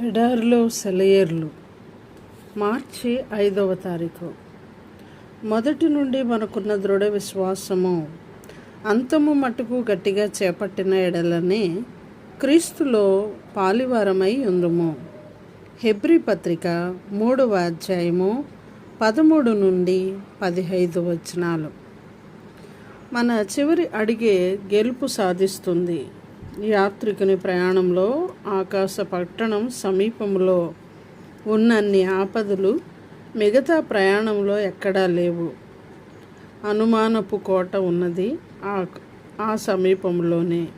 ఎడారిలో సెలయేర్లు. మార్చి ఐదవ తారీఖు. మొదటి నుండి మనకున్న దృఢ విశ్వాసము అంతము మటుకు గట్టిగా చేపట్టిన ఎడలనే క్రీస్తులో పాలివారమై ఉందుము. హెబ్రి పత్రిక మూడవ అధ్యాయము పదమూడు నుండి పదిహైదు వచనాలు. మన చివరి అడిగే గెలుపు సాధిస్తుంది. యాత్రికుని ప్రయాణంలో ఆకాశ పట్టణం సమీపంలో ఉన్నన్ని ఆపదలు మిగతా ప్రయాణంలో ఎక్కడా లేవు. అనుమానపు కోట ఉన్నది ఆ ఆ సమీపంలోనే.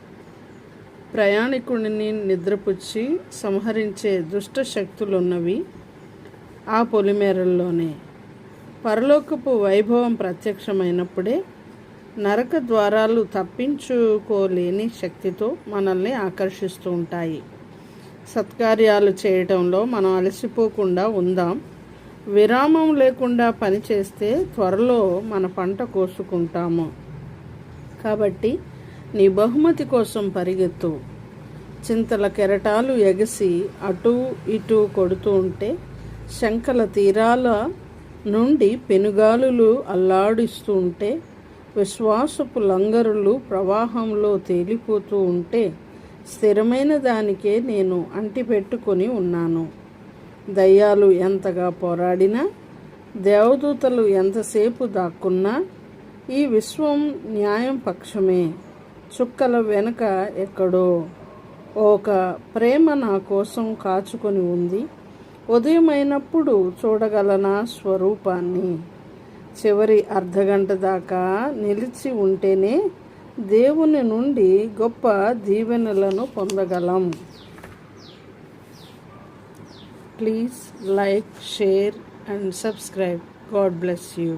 ప్రయాణికుడిని నిద్రపుచ్చి సంహరించే దుష్ట శక్తులున్నవి ఆ పొలిమేరల్లోనే. పరలోకపు వైభవం ప్రత్యక్షమైనప్పుడే నరక ద్వారాలు తప్పించుకోలేని శక్తితో మనల్ని ఆకర్షిస్తూ ఉంటాయి. సత్కార్యాలు చేయటంలో మనం అలసిపోకుండా ఉందాం. విరామం లేకుండా పనిచేస్తే త్వరలో మన పంట కోసుకుంటాము. కాబట్టి నీ బహుమతి కోసం పరిగెత్తు. చింతల కెరటాలు ఎగసి అటు ఇటు కొడుతూ ఉంటే శంకల తీరాల నుండి పెనుగాలులు అల్లాడిస్తూ ఉంటే విశ్వాసపు లంగరులు ప్రవాహంలో తేలిపోతూ ఉంటే స్థిరమైన దానికే నేను అంటిపెట్టుకొని ఉన్నాను. దయ్యాలు ఎంతగా పోరాడినా దేవదూతలు ఎంతసేపు దాక్కున్నా ఈ విశ్వం న్యాయం పక్షమే. చుక్కల వెనుక ఎక్కడో ఒక ప్రేమ నా కోసం కాచుకొని ఉంది. ఉదయమైనప్పుడు చూడగలనా స్వరూపాన్ని? చివరి అర్ధగంట దాకా నిలిచి ఉంటేనే దేవుని నుండి గొప్ప దీవెనలను పొందగలం. Please like share and subscribe God bless you